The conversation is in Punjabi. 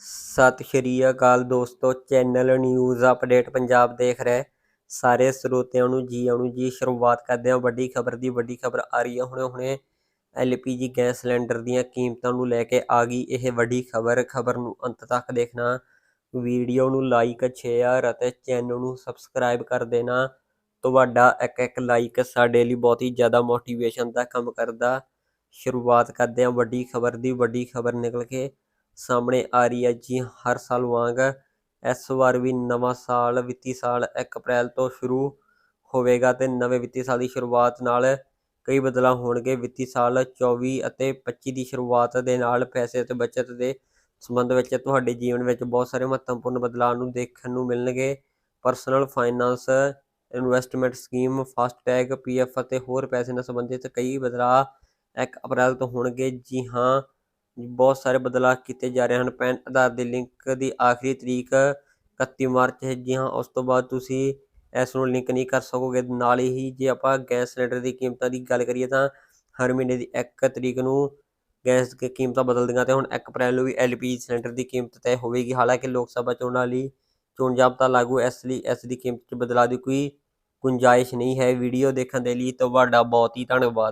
ਸਤਿ ਸ਼੍ਰੀ ਅਕਾਲ ਦੋਸਤੋ, ਚੈਨਲ ਨਿਊਜ਼ ਅਪਡੇਟ ਪੰਜਾਬ ਦੇਖ ਰਹੇ ਸਾਰੇ ਸਰੋਤਿਆਂ ਨੂੰ ਜੀ ਆਇਆਂ ਜੀ, ਸ਼ੁਰੂਆਤ ਕਰਦੇ ਹਾਂ। ਵੱਡੀ ਖਬਰ ਦੀ, ਵੱਡੀ ਖਬਰ ਆ ਰਹੀ ਹੈ। ਹੁਣੇ ਹੁਣੇ ਐਲਪੀਜੀ ਗੈਸ ਸਿਲੰਡਰ ਦੀਆਂ ਕੀਮਤਾਂ ਨੂੰ ਲੈ ਕੇ ਆ ਗਈ ਇਹ ਵੱਡੀ ਖਬਰ। ਖਬਰ ਨੂੰ ਅੰਤ ਤੱਕ ਦੇਖਣਾ, ਵੀਡੀਓ ਨੂੰ ਲਾਈਕ, ਸ਼ੇਅਰ ਅਤੇ ਚੈਨਲ ਨੂੰ ਸਬਸਕ੍ਰਾਈਬ ਕਰ ਦੇਣਾ। ਤੁਹਾਡਾ ਇੱਕ ਇੱਕ ਲਾਈਕ ਸਾਡੇ ਲਈ ਬਹੁਤ ਹੀ ਜ਼ਿਆਦਾ ਮੋਟੀਵੇਸ਼ਨ ਦਾ ਕੰਮ ਕਰਦਾ। ਸ਼ੁਰੂਆਤ ਕਰਦੇ ਹਾਂ। ਵੱਡੀ ਖਬਰ ਦੀ, ਵੱਡੀ ਖਬਰ ਨਿਕਲ ਕੇ ਸਾਹਮਣੇ ਆ ਰਹੀ ਹੈ ਜੀ, ਹਰ ਸਾਲ ਵਾਂਗ ਇਸ ਵਾਰ ਵੀ ਨਵਾਂ ਸਾਲ ਵਿੱਤੀ ਸਾਲ 1 ਅਪ੍ਰੈਲ ਤੋਂ ਸ਼ੁਰੂ ਹੋਵੇਗਾ ਤੇ ਨਵੇਂ ਵਿੱਤੀ ਸਾਲ ਦੀ ਸ਼ੁਰੂਆਤ ਨਾਲ ਕਈ ਬਦਲਾਅ ਹੋਣਗੇ। ਵਿੱਤੀ ਸਾਲ 24 ਅਤੇ 25 ਦੀ ਸ਼ੁਰੂਆਤ ਦੇ ਨਾਲ ਪੈਸੇ ਅਤੇ ਬਚਤ ਦੇ ਸੰਬੰਧ ਵਿੱਚ ਤੁਹਾਡੇ ਜੀਵਨ ਵਿੱਚ ਬਹੁਤ ਸਾਰੇ ਮਹੱਤਵਪੂਰਨ ਬਦਲਾਅ ਨੂੰ ਦੇਖਣ ਨੂੰ ਮਿਲਣਗੇ। Personal finance, investment scheme, FASTag, PF ਅਤੇ ਹੋਰ ਪੈਸੇ ਨਾਲ ਸੰਬੰਧਿਤ ਕਈ ਬਦਲਾਅ 1 ਅਪ੍ਰੈਲ ਤੋਂ ਹੋਣਗੇ। ਜੀ ਹਾਂ ਬਹੁਤ ਸਾਰੇ ਬਦਲਾਅ ਕੀਤੇ ਜਾ ਰਹੇ ਹਨ। ਪੈਨ ਆਧਾਰ ਦੇ ਲਿੰਕ ਦੀ ਆਖਰੀ ਤਰੀਕ 31 ਮਾਰਚ ਹੈ ਜੀ। ਹਾਂ, ਉਸ ਤੋਂ ਬਾਅਦ ਤੁਸੀਂ ਇਸ ਨੂੰ ਲਿੰਕ ਨਹੀਂ ਕਰ ਸਕੋਗੇ। ਨਾਲ ਹੀ ਜੇ ਆਪਾਂ ਗੈਸ ਸਿਲੰਡਰ ਦੀ ਕੀਮਤਾਂ ਦੀ ਗੱਲ ਕਰੀਏ ਤਾਂ ਹਰ ਮਹੀਨੇ ਦੀ 1 ਤਰੀਕ ਨੂੰ ਗੈਸ ਦੀ ਕੀਮਤਾਂ ਬਦਲਦੀਆਂ ਤੇ ਹੁਣ 1 ਅਪ੍ਰੈਲ ਨੂੰ ਵੀ ਐਲਪੀਜੀ ਸਿਲੰਡਰ ਦੀ ਕੀਮਤ ਤੈਅ ਹੋਵੇਗੀ। ਹਾਲਾਂਕਿ ਲੋਕ ਸਭਾ ਚੋਣਾਂ ਲਈ ਚੋਣ ਜ਼ਾਬਤਾ ਲਾਗੂ ਇਸ ਲਈ ਇਸ ਦੀ ਕੀਮਤ 'ਚ ਬਦਲਾਅ ਦੀ ਕੋਈ ਗੁੰਜਾਇਸ਼ ਨਹੀਂ ਹੈ। ਵੀਡੀਓ ਦੇਖਣ ਦੇ ਲਈ ਤੁਹਾਡਾ ਬਹੁਤ ਹੀ ਧੰਨਵਾਦ।